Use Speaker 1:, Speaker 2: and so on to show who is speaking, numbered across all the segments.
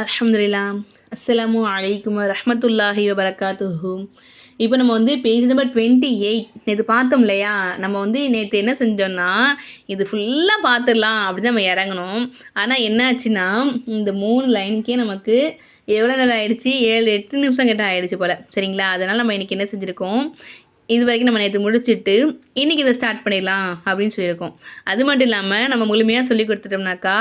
Speaker 1: அலமதுல்லா அஸ்ஸலாமு அலைக்கும் ரஹமத்துல்லாஹி வபரகாத்துஹு. இப்போ நம்ம வந்து பேஜ் நம்பர் டுவெண்ட்டி எயிட். நேற்று பார்த்தோம் இல்லையா? நம்ம வந்து நேற்று என்ன செஞ்சோம்னா இது ஃபுல்லாக பார்த்துடலாம் அப்படின்னு நம்ம இறங்கணும் ஆனால் என்ன ஆச்சுன்னா இந்த மூணு லைனுக்கே நமக்கு எவ்வளோ நேரம் ஆயிடுச்சு? ஏழு எட்டு நிமிஷம் கிட்ட ஆயிடுச்சு போல். சரிங்களா? அதனால் நம்ம இன்றைக்கி என்ன செஞ்சுருக்கோம்? இது வரைக்கும் நம்ம நேற்று முடிச்சுட்டு இன்றைக்கி இதை ஸ்டார்ட் பண்ணிடலாம் அப்படின்னு சொல்லியிருக்கோம். அது மட்டும் இல்லாமல் நம்ம முழுமையாக சொல்லி கொடுத்துட்டோம்னாக்கா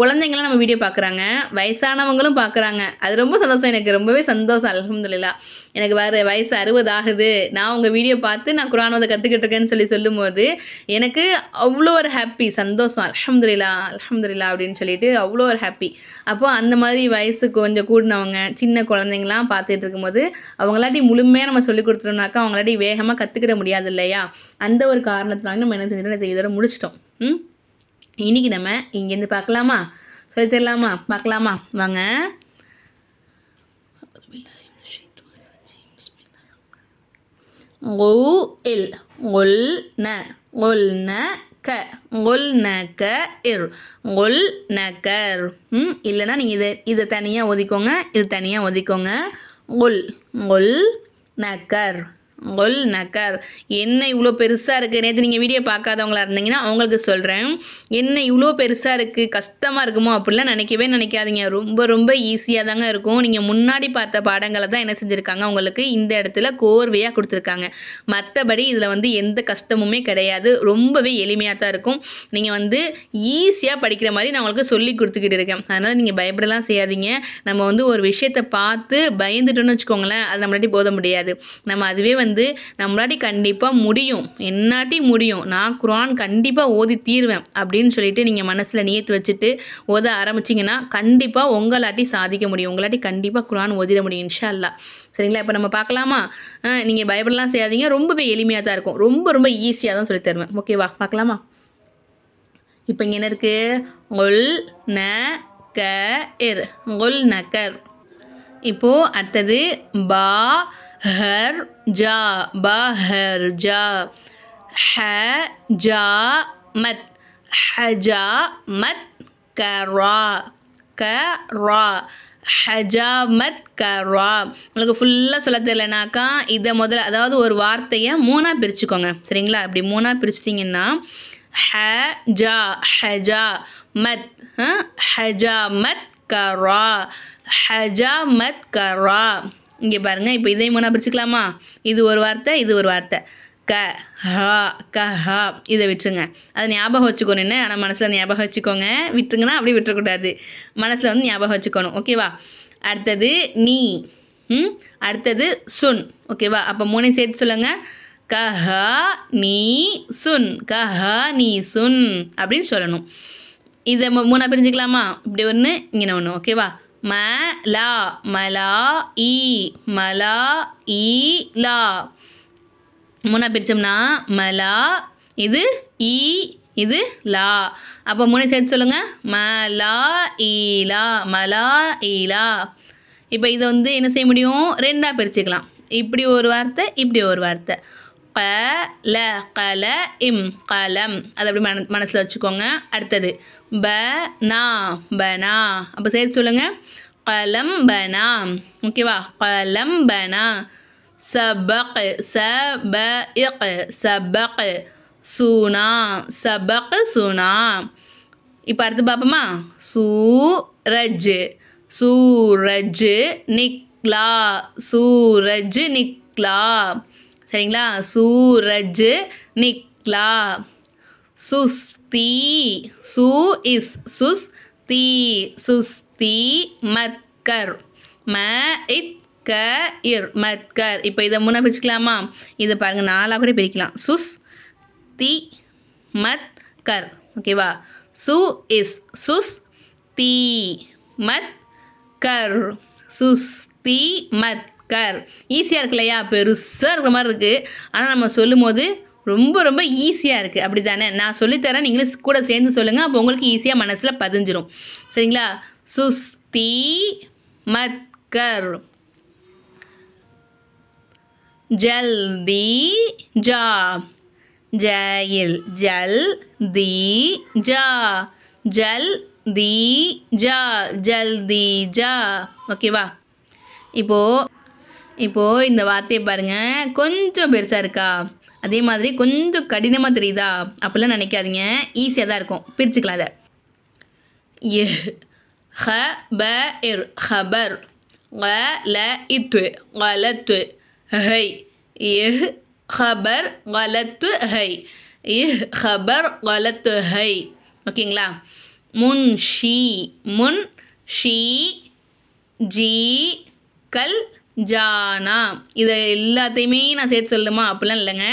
Speaker 1: குழந்தைங்களாம் நம்ம வீடியோ பார்க்குறாங்க வயசானவங்களும் பார்க்குறாங்க. அது ரொம்ப சந்தோஷம். எனக்கு ரொம்பவே சந்தோஷம் அலமதுல்லா எனக்கு வேறு வயசு அறுபது ஆகுது. நான் உங்கள் வீடியோ பார்த்து நான் குரான் கற்றுக்கிட்டு இருக்கேன்னு சொல்லி சொல்லும்போது எனக்கு அவ்வளோ ஒரு ஹாப்பி சந்தோஷம். அலமதுல்லா அலமதுல்லா அப்படின்னு சொல்லிட்டு அவ்வளோ ஒரு ஹாப்பி அப்போ அந்த மாதிரி வயசு கொஞ்சம் கூடினவங்க சின்ன குழந்தைங்களாம் பார்த்துட்டு இருக்கும்போது அவங்களாட்டி முழுமையாக நம்ம சொல்லி கொடுத்துட்டோம்னாக்கா அவங்களாட்டி வேகமாக நம்ம கற்றுக்கிட முடியாது இல்லையா? அந்த ஒரு காரணத்தினால நம்ம என்ன செஞ்சிட்டோம் இந்த இதோட முடிச்சிட்டோம். ம்? இன்னைக்கு நம்ம இங்கேருந்து பார்க்கலாமா? சொல்லி தரலாமா? பார்க்கலாமா? வாங்க. இல். ஒல் ந. ஒல் ந க. ஒல் ந க இர் ஒல் ந கர் ம்? இல்லைன்னா நீங்கள் இதை இதை தனியாக ஒதிக்கோங்க. இது தனியாக ஒதிக்கோங்க. ஒல் ஒல் நக்கர் கொல் நக்கர். என்ன இவ்வளோ பெருசாக இருக்குது நேற்று நீங்கள் வீடியோ பார்க்காதவங்களா இருந்தீங்கன்னா அவங்களுக்கு சொல்கிறேன் என்ன இவ்வளோ பெருசாக இருக்குது கஷ்டமாக இருக்குமோ அப்படிலாம் நினைக்கவே நினைக்காதீங்க. ரொம்ப ரொம்ப ஈஸியாக தாங்க இருக்கும். நீங்கள் முன்னாடி பார்த்த பாடங்களை தான் என்ன செஞ்சுருக்காங்க? உங்களுக்கு இந்த இடத்துல கோர்வையாக கொடுத்துருக்காங்க. மற்றபடி இதில் வந்து எந்த கஷ்டமுமே கிடையாது. ரொம்பவே எளிமையாக தான் இருக்கும். நீங்கள் வந்து ஈஸியாக படிக்கிற மாதிரி நான் உங்களுக்கு சொல்லி கொடுத்துக்கிட்டு இருக்கேன். அதனால் நீங்கள் பயப்படலாம் செய்யாதீங்க. நம்ம வந்து ஒரு விஷயத்தை பார்த்து பயந்துட்டோன்னு வச்சுக்கோங்களேன் அது நம்மளாட்டி போத முடியாது. நம்ம அதுவே வந்து வந்து நம்மளாட்டி கண்டிப்பாக முடியும். என்னாட்டி முடியும்? நான் குரான் கண்டிப்பாக ஓதி தீருவேன் அப்படின்னு சொல்லிட்டு நீங்கள் மனசில் நியத்து வச்சுட்டு ஓத ஆரம்பிச்சிங்கன்னா கண்டிப்பாக உங்களாட்டி சாதிக்க முடியும். உங்களாட்டி கண்டிப்பாக குரான் ஓதிட முடியும் இன்ஷா அல்லா சரிங்களா? இப்போ நம்ம பார்க்கலாமா? நீங்கள் பயப்படலாம் செய்யாதீங்க ரொம்பவே எளிமையாக தான் இருக்கும். ரொம்ப ரொம்ப ஈஸியாக தான் சொல்லி தருவேன். ஓகேவா பார்க்கலாமா? இப்போ இங்கே என்ன இருக்குது ஒல் ந க இர் ஒல் நக்கர் இப்போது அடுத்தது பா ஹர் ஜா பா ஹர் ஜா ஹ ஜா மத் ஹஜா மத் கரா கரா ஹஜாமத் கரா உங்களுக்கு ஃபுல்லாக சொல்ல தெரியலனாக்கா இதை முதல்ல அதாவது ஒரு வார்த்தையை மூணாக பிரிச்சுக்கோங்க. சரிங்களா? அப்படி மூணாக பிரிச்சிட்டிங்கன்னா ஹஜா ஹஜா மத் ஹஜாமத் கரா ஹஜா மத் கரா இங்கே பாருங்கள் இப்போ இதையும் மூணாக பிரிச்சுக்கலாமா? இது ஒரு வார்த்தை இது ஒரு வார்த்தை. க ஹா க ஹா. இதை விட்டுருங்க. அதை ஞாபகம் வச்சுக்கணும் என்ன? ஆனால் மனசில் ஞாபகம் வச்சுக்கோங்க. விட்டுருங்கன்னா அப்படியே விட்டுறக்கூடாது. மனசில் வந்து ஞாபகம் வச்சுக்கணும். ஓகேவா அடுத்தது நீ. ம்? அடுத்தது சுன். ஓகேவா அப்போ மூணையும் சேர்த்து சொல்லுங்கள் கஹா நீ சுன். கஹ நீ சுன். அப்படின்னு சொல்லணும். இதை மூணாக பிரிஞ்சுக்கலாமா? இப்படி ஒன்று இங்கே ஒன்று ஓகேவா ம லா மலா ஈ மலா ஈ லா மூணாக பிரித்தோம்னா மலா இது ஈ இது லா. அப்போ மூணு சேர்த்து சொல்லுங்கள் மலா ஈலா மலா ஈலா இப்போ இதை வந்து என்ன செய்ய முடியும்? ரெண்டாக பிரிச்சுக்கலாம். இப்படி ஒரு வார்த்தை இப்படி ஒரு வார்த்தை. க ல கல இம் கலம் அதை அப்படி மன மனசில் வச்சுக்கோங்க. அடுத்தது ப நா பனா அப்போ சேர்த்து சொல்லுங்கள் கலம் பனா ஓகேவா கலம் பனா சபக் சபஇக் சபக் சுனா. சபக் சுனா. இப்போ அடுத்து பார்ப்போமா சூரஜ். சூரஜ் நிக்லா. சூரஜ் நிக்லா. சரிங்களா? சூரஜ் நிக்லா சுஸ்தி சு இஸ் சுஸ் தி சுஸ்தி மத்கர் ம இத் க இர் மத்கர். இப்போ இதை மூணா பிரிச்சுக்கலாமா? இதை பாருங்கள் நாலாக கூட பிரிக்கலாம். சுஸ் தி மத் கர் ஓகேவா? சு இஸ் சுஸ் தி மத் கர் சுஸ் தி மத் கர் ஈஸியாக இருக்கு இல்லையா பெருசாக இருக்கிற மாதிரி இருக்குது ஆனால் நம்ம சொல்லும் போது ரொம்ப ரொம்ப ஈஸியாக இருக்குது அப்படி தானே நான் சொல்லித்தரேன். நீங்களும் கூட சேர்ந்து சொல்லுங்கள் அப்போ உங்களுக்கு ஈஸியாக மனசில் பதிஞ்சிரும். சரிங்களா? சுஸ்தி மத்கர். ஜல்தி ஜா. ஜயில். ஜல் தி ஜா. ஜல் தி ஜா. ஜல்தி ஜா. ஓகேவா? இப்போது இப்போது இந்த வார்த்தையை பாருங்கள் கொஞ்சம் பெருசாக இருக்கா? அதே மாதிரி கொஞ்சம் கடினமாக தெரியுதா? அப்படிலாம் நினைக்காதீங்க. ஈஸியாக தான் இருக்கும். பிரிச்சுக்கலாம் அதை எ ஹ ப இர் ஹபர். வ ல இத்து வலத்து ஹை. இஹ் ஹபர் வலத்து ஹை. இஹ் ஹபர் வலத்து ஹை. ஓகேங்களா? முன் ஷீ. முன் ஷீ ஜீ கல் ஜானா. இதை எல்லாத்தையுமே நான் சேர்த்து சொல்லுமா அப்படிலாம் இல்லைங்க.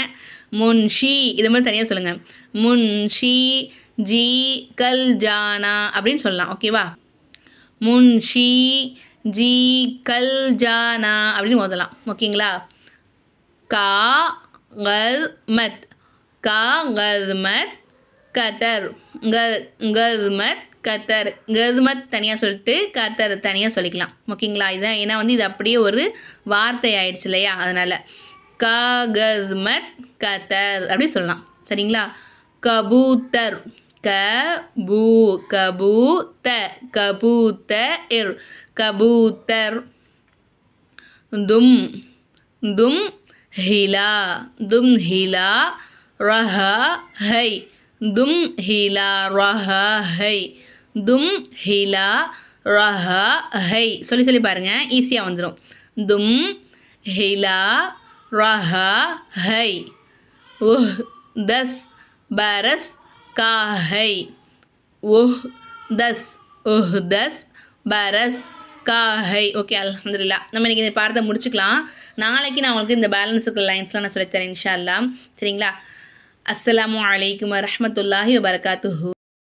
Speaker 1: முன்ஷி இதை மாதிரி தனியாக சொல்லுங்கள் முன்ஷி ஜி கல் ஜானா அப்படின்னு சொல்லலாம். ஓகேவா முன்ஷி ஜி கல் ஜானா அப்படின்னு ஓதலாம் ஓகேங்களா கா கல் மத். கா கல்மத் கதர். கல்மத் கத்தர் கதுமத் தனியாக சொல்லிட்டு கத்தர் தனியாக சொல்லிக்கலாம். ஓகேங்களா? இதான் ஏன்னா வந்து இது அப்படியே ஒரு வார்த்தை ஆயிடுச்சு இல்லையா? அதனால் கா கதுமத் கத்தர் அப்படி சொல்லலாம். சரிங்களா? கபூத்தர் க பூ கபூத்த கபூத்த இர் கபூத்தர் தும் தும் ஹிலா தும் ஹிலா ரஹ ஹை தும் ஹிலா ரஹ ஹை. தும் ஹிலா ரஹ ஹை. சொல்லி சொல்லி பாருங்கள் ஈஸியாக வந்துடும் தும் ஹிலா ரஹ ஹை. உஹ் தஸ் பரஸ் காஹை உஹ் தஸ் உஹ் தஸ் பரஸ் காஹை ஓகே அலமதுல்லா நம்ம இன்றைக்கி இந்த பாடத்தை முடிச்சுக்கலாம். நாளைக்கு நான் உங்களுக்கு இந்த பேலன்ஸ் இருக்கிற லைன்ஸ்லாம் நான் சொல்லித்தரேன் இன்ஷா அல்லாஹ் சரிங்களா? அஸ்லாம் வலைக்கம் வரமத்துல்லாஹி வபரகாத்துஹு.